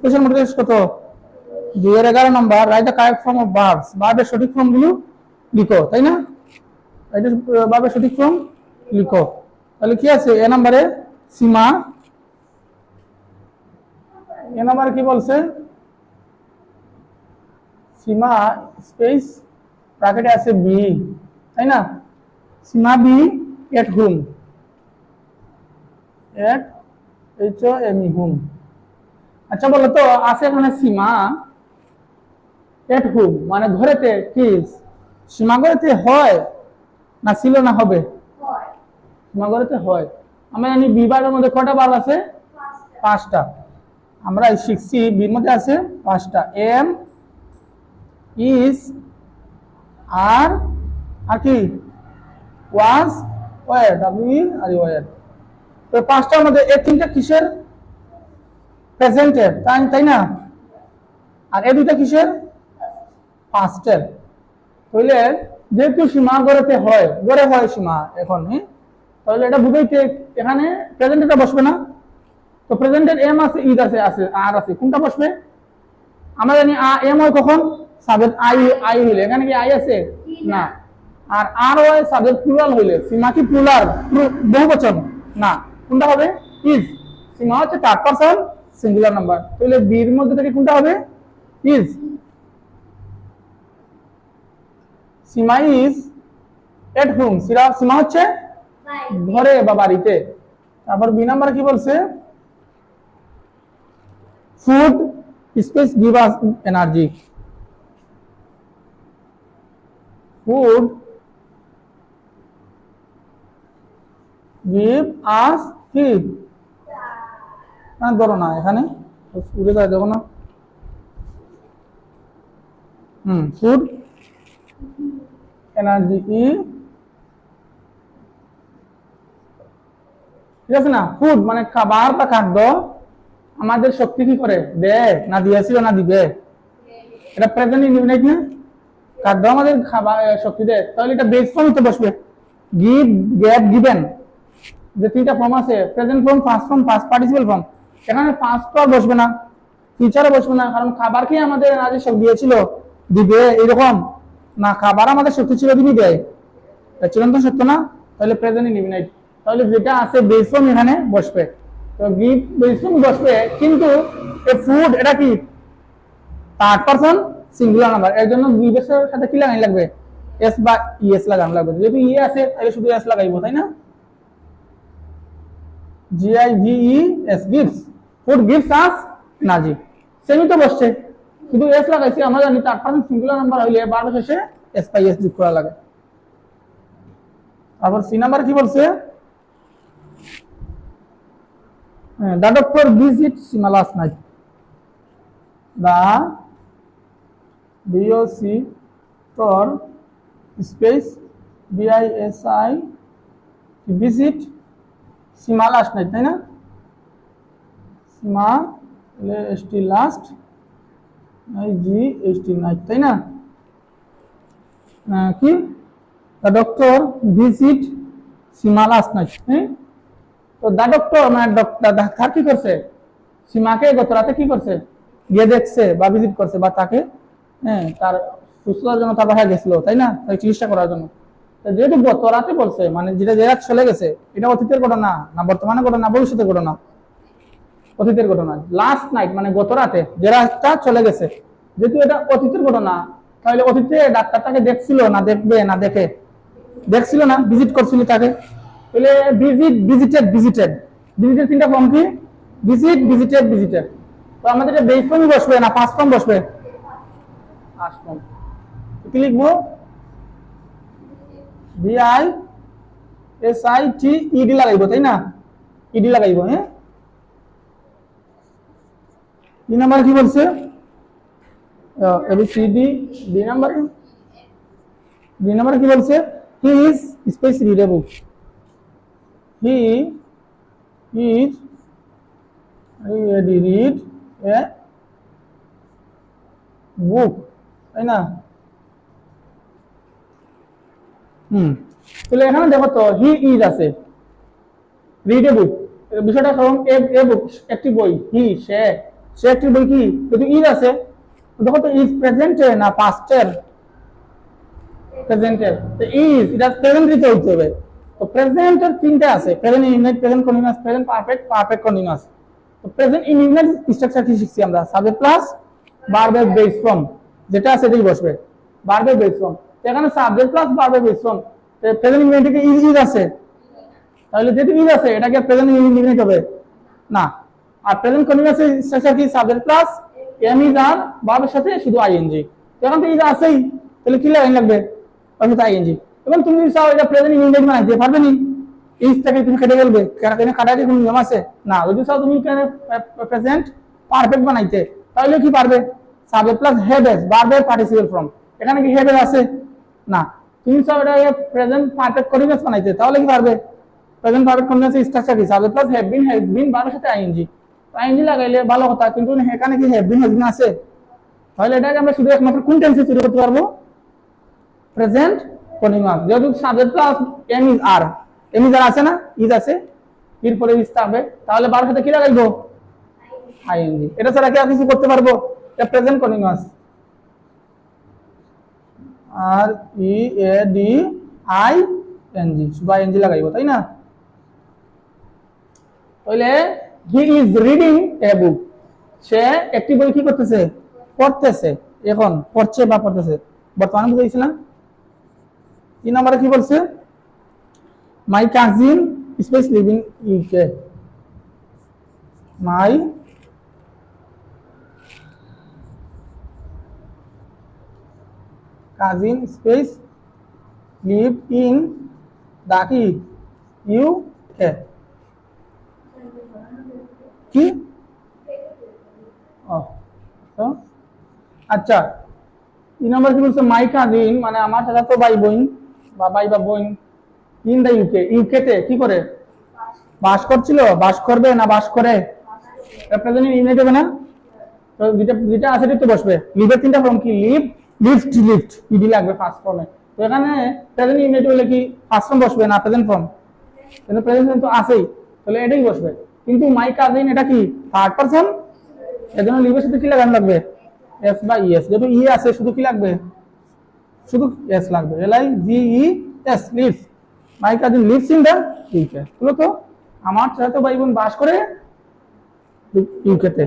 Question মোট কত? দুই এর এগারো নম্বর right the correct form of verbs ভার্বের সঠিক ফর্মগুলো লিখো, তাই না? রাইট ভার্বের সঠিক ফর্ম লিখো। তাহলে কি আছে? এ নম্বরে সীমা। এ নম্বরে কি বলছে? সীমা স্পেস ব্র্যাকেটে আছে বি তাই না? Seema be at hmm at H O M E hmm আচ্ছা বলো তো আছে এখানে সীমা এট হুম মানে ঘরেতে কিস সীমা ঘরেতে হয় না ছিল না হবে? সীমা ঘরেতে হয়। আমরা জানি বিবাহের মধ্যে কটা বার আছে? পাঁচটা। আমরা শিখছি বির মধ্যে আছে পাঁচটা। এম ইজ আর আর কি? Was were W R were তো পাঁচটার মধ্যে এই তিনটা কিসের? প্রেজেন্টের তাই তাই না? আর এই দুইটা কিসের? পাস্টের তাহলে যেহেতু সীমা গড়েতে হয় গড়ে হয় সীমা এখন? তাহলে এটা বুঝাইতে এখানে প্রেজেন্টেটা বসবে না। তো প্রেজেন্টের এম আছে ঈদ আছে আছে আর আছে কোনটা বসবে? আমরা জানি আ এম হয় কখন? সাবজেক্ট আই আই হইলে। এখানে কি আই আছে? না। আর আর হয় সাবজেক্ট প্লুরাল হইলে। সীমা কি প্লুরাল বহু বচন না। কোনটা হবে? ইজ সীমা হচ্ছে থার্ড পারসন সিঙ্গুলার নাম্বার তাহলে বির মধ্যে থেকে কোনটা হবে? Is Seema is at home সিরা সীমা হচ্ছে ঘরে বা বাড়িতে। তারপর বি নাম্বার কি বলছে? Food space give us energy food give us কি না, ধরো না, এখানে উড়ে যায় দেখো না। হুম ফুড এনার্জি ই ঠিক আছে না? ফুড মানে খাবার বা খাদ্য আমাদের শক্তি কি করে? দেয়, না দিয়েছিল, না দিবে। এটা প্রেজেন্ট ইনডিফিনিট না? খাদ্য আমাদের খাবার শক্তি দেয়। তাহলে এটা বেস ফর্ম হতে বসবে। গিভ গেট গিভেন যে তিনটা ফর্ম আছে present form first form first participle form first তো আর বসবে না ফিউচারে বসবে না, কারণ খাবার কি আমাদের সব দিয়েছিল, দিবে এরকম না, খাবার আমাদের শক্তি ছিল দিনই দেয় এটা চিরন্ত সত্য না, তাহলে প্রেজেন্ট ইনডিফিনাইট তাহলে যেটা আছে বেস ফর্ম এখানে বসবে। তো গিভ বেস ফর্ম বসবে, কিন্তু এই ফুড এটা কি? থার্ড পারসন সিঙ্গুলার নাম্বার এর জন্য গিভের সাথে কি লাগাই লাগবে? এস বা ইএস লাগানো লাগবে। যেহেতু ই আছে তাহলে শুধু এস লাগাইবো, তাই না? G I V E S gives food gives us নাজি সেমি তো বসছে। শুধু এস লাগাইছি, আমরা জানি থার্ড পারসন সিঙ্গুলার নাম্বার হইলে বারবার শেষে এস পাই এস যোগ করা লাগে। তারপর সি নাম্বার কি বলছে? The doctor visit Seema last night the BOC টর space V I S I visit Seema last night তাই না? Seema S T last I G S T night তাই না? কি? The doctor visit Seema last night হ্যাঁ? তো the doctor মানে doctor কি করছে? সীমাকে গত রাতে কি করছে? গিয়ে দেখছে বা ভিজিট করছে বা তাকে হ্যাঁ তার সুস্থতার জন্য তার বাসায় গেছিল, তাই না? তাই চিকিৎসা করার জন্য। যেহেতু গত রাতে বলছে মানে যেটা যে চলে গেছে, এটা অতীতের ঘটনা না বর্তমানে ঘটনা ভবিষ্যতের ঘটনা। অতীতের ঘটনা। লাস্ট নাইট মানে গত রাতে যে রাতটা চলে গেছে, যেহেতু এটা অতীতের ঘটনা, তাহলে অতীতে ডাক্তার তাকে দেখছিল না দেখবে, না দেখে? দেখছিল না ভিজিট করছিল তাকে? তাহলে ভিজিট ভিজিটেড ভিজিটেড ভিজিটেড তিনটা ফর্ম কি? ভিজিট ভিজিটেড ভিজিটেড তো আমাদের এটা বেস ফর্মই বসবে না ফার্স্ট ফর্ম বসবে? ফার্স্ট ফর্ম কি লিখব? V I S I T E D লাগাইবো, তাই না? ইডি লাগাইবো হ্যাঁ? ই নাম্বার কি বলছে? A B C D D number? D number কি বলছে? He is space read a book he is read a book তাই না? হুম। তাহলে এখানে দেখো তো হি ইজ আছে। রিড এ বুক বিষয়টা কারণ এ বুক একটি বই। হি সে। সে একটি বই কি? যদি ইজ আছে। দেখো তো ইজ প্রেজেন্টে না পাস্টের প্রেজেন্টের তো ইজ এটা প্রেজেন্ট হইতে হবে। তো প্রেজেন্টের তিনটে আছে। Present indefinite present continuous present perfect perfect continuous তো প্রেজেন্ট ইনডিফিনিট স্ট্রাকচার কি শিখছি আমরা? সাবজেক্ট প্লাস ভার্বের বেস ফর্ম যেটা আছে এটাই বসবে। ভার্বের বেস ফর্ম এখানে সাবজেক্ট প্লাস ভার্বের base form present indefinite is is আছে? তাহলে যেহেতু ইজ আছে, এটাকে প্রেজেন্ট ইনডিফিনিট হবে। না। আর প্রেজেন্ট কন্টিনিউয়াস স্ট্রাকচার কি? Subject plus am is are ভার্বের সাথে শুধু আইএনজি এখন তো ইজ আছেই, তাহলে কি লাইন লাগবে? সাথে আইএনজি এবং তুমি যদি চাও এটা প্রেজেন্ট ইনডিফিনিট বানাইতে পারবে নি ইজটাকে তুমি কেটে ফেলবে। কেন কাটাতে কোনো নিয়ম আছে? না, যদি চাও তুমি প্রেজেন্ট পারফেক্ট বানাইতে তাহলে কি পারবে? সাবজেক্ট প্লাস হেড এস ভার্বের পার্টিসিপেল ফর্ম এখানে কি হেড আছে? না। তুমি চাও এটা প্রেজেন্ট পারফেক্ট কন্টিনিউয়াস বানাইতে, তাহলে কি পারবে? প্রেজেন্ট পারফেক্ট কন্টিনিউয়াস স্ট্রাকচার কি? Subject plus have been has been ভার্বের সাথে আইএনজি আইএনজি লাগাইলে ভালো কথা, কিন্তু এখানে কি হ্যাভ বিন আছে? তাহলে এটাকে আমরা শুধু একমাত্র কোন টেন্সে শুরু করতে পারব? প্রেজেন্ট কন্টিনিউয়াস যেহেতু subject plus am is are am is are আছে না? ইজ আছে। এর পরে ইজ থাকবে। তাহলে বারোর সাথে কি লাগাইবো? আইএনজি এটা ছাড়া কি আর কিছু করতে পারব? এটা present continuous R E A D I N G শুধু আইএনজি লাগাইবো, তাই না? তাহলে হি ইজ রিডিং এ বুক সে একটি বই কি করতেছে? পড়তেছে। এখন পড়ছে বা পড়তেছে। বর্তমানে বুঝাইছি না। তিন নম্বরে কি বলছে? My cousin space living U K my cousin space live in the U K কি? তো? আচ্ছা তিন নম্বর কি বলছে? মাই কাজিন মানে আমার সাথে তো ভাই বোন, বা ভাই বা বোন। ইন দা ইউকে ইউকেতে কি করে? বাস করছিল? বাস করবে না বাস করে? প্রেজেন্ট ইউনিট হবে না? তো যেটা যেটা আছে তো বসবে। লিভের তিনটা ফর্ম কি? Live, lived lived. E D লাগবে ফার্স্ট ফর্মে তো এখানে প্রেজেন্ট ইউনিট হলে কি ফার্স্ট ফর্ম বসবে না প্রেজেন্ট ফর্ম প্রেজেন্ট তো আছেই। তাহলে এটাই বসবে। কিন্তু মাই কাজিন এটা কি? থার্ড পারসন এর জন্য লিভের সাথে কি লাগানো লাগবে? এস বা ইএস যেহেতু ই আছে, শুধু কি লাগবে? শুধু এস লাগবে। L I V E S lives my cousin lives in the U K তো, আমার ছেলে তো ভাই বোন বাস করে ইউকেতে